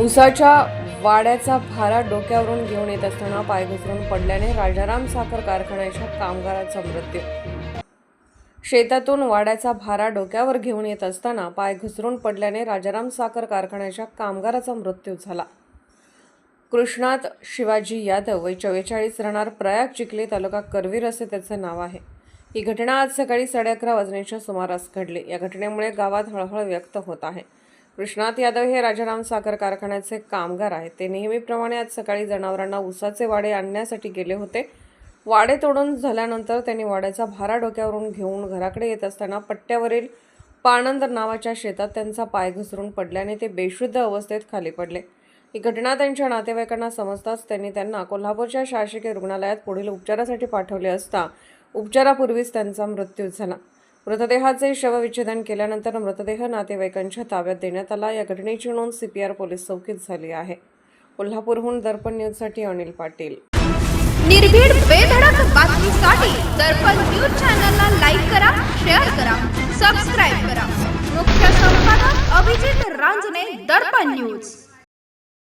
उसाच्या वाड्याचा भारा डोक्यावरून घेऊन येत असताना पाय घसरून पडल्याने राजाराम साखर कारखान्याच्या कामगाराचा मृत्यू. शेतातून वाड्याचा भारा डोक्यावर घेऊन येत असताना पाय घसरून पडल्याने राजाराम साखर कारखान्याच्या कामगाराचा मृत्यू झाला. कृष्णात शिवाजी यादव वय चव्वेचाळीस राहणार प्रयाग चिखली तालुका करवीर असे त्याचे नाव आहे. ही घटना आज सकाळी साडे अकरा वाजण्याच्या सुमारास घडली. या घटनेमुळे गावात हळहळ व्यक्त होत आहे. कृष्णात यादव हे राजाराम साखर कारखान्याचे कामगार आहेत. ते नेहमीप्रमाणे आज सकाळी जनावरांना उसाचे वाडे आणण्यासाठी गेले होते. वाडे तोडून झाल्यानंतर त्यांनी वाड्याचा भारा डोक्यावरून घेऊन घराकडे येत असताना पट्ट्यावरील पाणंद नावाच्या शेतात त्यांचा पाय घसरून पडल्याने ते बेशुद्ध अवस्थेत खाली पडले. ही घटना त्यांच्या नातेवाईकांना समजताच त्यांनी त्यांना कोल्हापूरच्या शासकीय रुग्णालयात पुढील उपचारासाठी पाठवले असता उपचारापूर्वीच त्यांचा मृत्यू झाला. मृतदेहाचे शवविच्छेदन केल्यानंतर मृतदेह नातेवाईकांच्या ताब्यात देण्यात आला. या घटनेची नोंद सीपीआर पोलीस चौकीत झाली आहे. कोल्हापूरहून दर्पण न्यूजसाठी अनिल पाटील. निर्भीड बेधडक बातमीसाठी दर्पण न्यूज चॅनलला लाईक करा शेअर करा सबस्क्राईब करा. मुख्य संपादक अभिजित रांजणे दर्पण न्यूज.